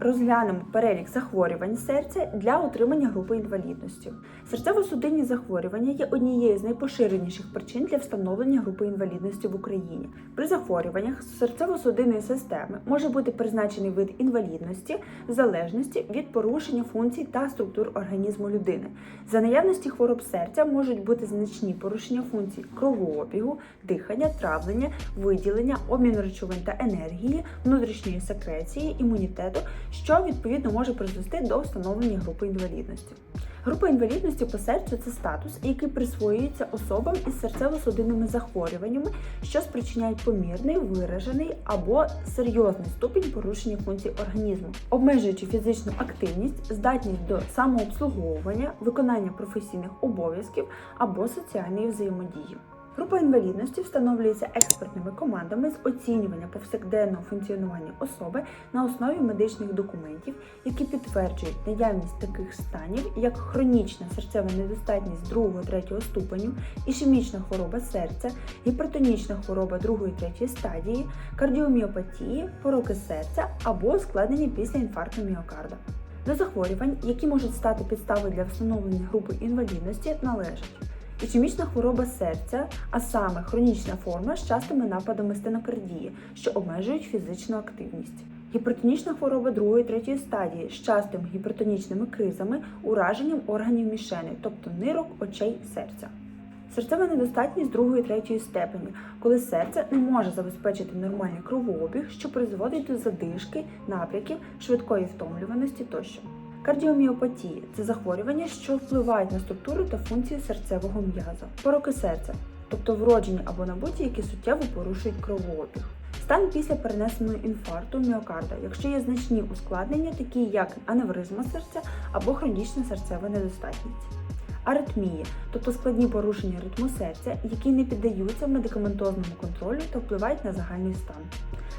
Розглянемо перелік захворювань серця для отримання групи інвалідності. Серцево-судинні захворювання є однією з найпоширеніших причин для встановлення групи інвалідності в Україні. При захворюваннях серцево-судинної системи може бути призначений вид інвалідності в залежності від порушення функцій та структур організму людини. За наявності хвороб серця можуть бути значні порушення функцій кровообігу, дихання, травлення, виділення, обміну речовин та енергії, внутрішньої секреції, імунітету, що відповідно може призвести до встановлення групи інвалідності. Група інвалідності по серцю це статус, який присвоюється особам із серцево-судинними захворюваннями, що спричиняють помірний, виражений або серйозний ступінь порушення функцій організму, обмежуючи фізичну активність, здатність до самообслуговування, виконання професійних обов'язків або соціальної взаємодії. Група інвалідності встановлюється експертними командами з оцінювання повсякденного функціонування особи на основі медичних документів, які підтверджують наявність таких станів, як хронічна серцева недостатність 2-3 ступеню, ішемічна хвороба серця, гіпертонічна хвороба 2-3 стадії, кардіоміопатії, пороки серця або ускладнення після інфаркту міокарда. До захворювань, які можуть стати підставою для встановлення групи інвалідності, належать Ішемічна хвороба серця, а саме хронічна форма з частими нападами стенокардії, що обмежують фізичну активність. Гіпертонічна хвороба 2-3 стадії з частими гіпертонічними кризами, ураженням органів мішени, тобто нирок, очей, серця. Серцева недостатність 2-3 степені, коли серце не може забезпечити нормальний кровообіг, що призводить до задишки, напряків, швидкої втомлюваності тощо. Кардіоміопатія це захворювання, що впливають на структуру та функцію серцевого м'яза. Пороки серця, тобто вроджені або набуті, які суттєво порушують кровообіг. Стан після перенесеного інфаркту міокарда, якщо є значні ускладнення, такі як аневризма серця або хронічна серцева недостатність. Аритмії, тобто складні порушення ритму серця, які не піддаються медикаментозному контролю та впливають на загальний стан.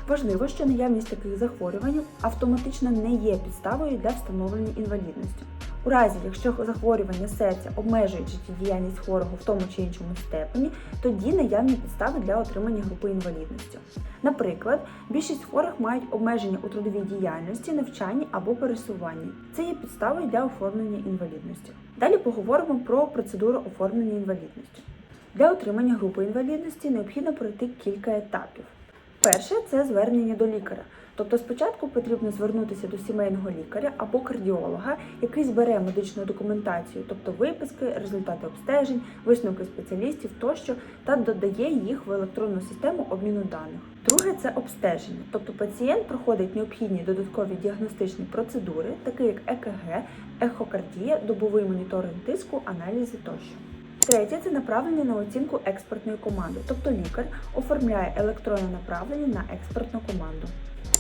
Важливо, що наявність таких захворювань автоматично не є підставою для встановлення інвалідності. У разі, якщо захворювання серця обмежують життєдіяльність хворого в тому чи іншому степені, тоді наявні підстави для отримання групи інвалідності. Наприклад, більшість хворих мають обмеження у трудовій діяльності, навчанні або пересуванні. Це є підставою для оформлення інвалідності. Далі поговоримо про процедуру оформлення інвалідності. Для отримання групи інвалідності необхідно пройти кілька етапів. Перше це звернення до лікаря. Тобто спочатку потрібно звернутися до сімейного лікаря або кардіолога, який збере медичну документацію, тобто виписки, результати обстежень, висновки спеціалістів тощо, та додає їх в електронну систему обміну даних. Друге це обстеження, тобто пацієнт проходить необхідні додаткові діагностичні процедури, такі як ЕКГ, ехокардія, добовий моніторинг тиску, аналізи тощо. Третє це направлення на оцінку експертної команди, тобто лікар оформляє електронне направлення на експертну команду.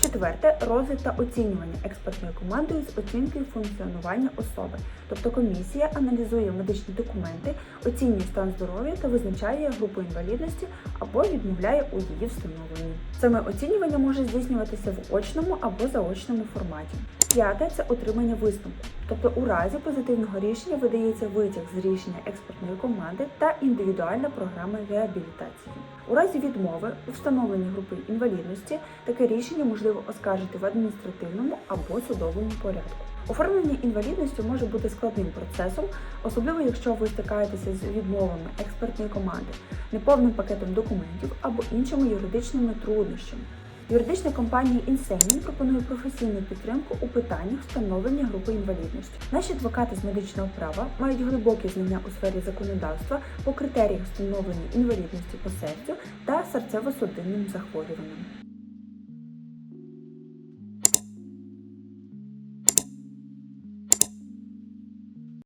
Четверте розгляд та оцінювання експертною командою з оцінкою функціонування особи. Тобто комісія аналізує медичні документи, оцінює стан здоров'я та визначає групу інвалідності або відмовляє у її встановленні. Саме оцінювання може здійснюватися в очному або заочному форматі. П'яте це отримання висновку. Тобто у разі позитивного рішення видається витяг з рішення експертної команди та індивідуальна програма реабілітації. У разі відмови у встановленні групи інвалідності таке рішення можливо оскаржити в адміністративному або судовому порядку. Оформлення інвалідності може бути складним процесом, особливо якщо ви стикаєтеся з відмовами експертної команди, неповним пакетом документів або іншими юридичними труднощами. Юридична компанія Інсенін пропонує професійну підтримку у питаннях встановлення групи інвалідності. Наші адвокати з медичного права мають глибокі знання у сфері законодавства по критеріях встановлення інвалідності по серцю та серцево-судинним захворюванням.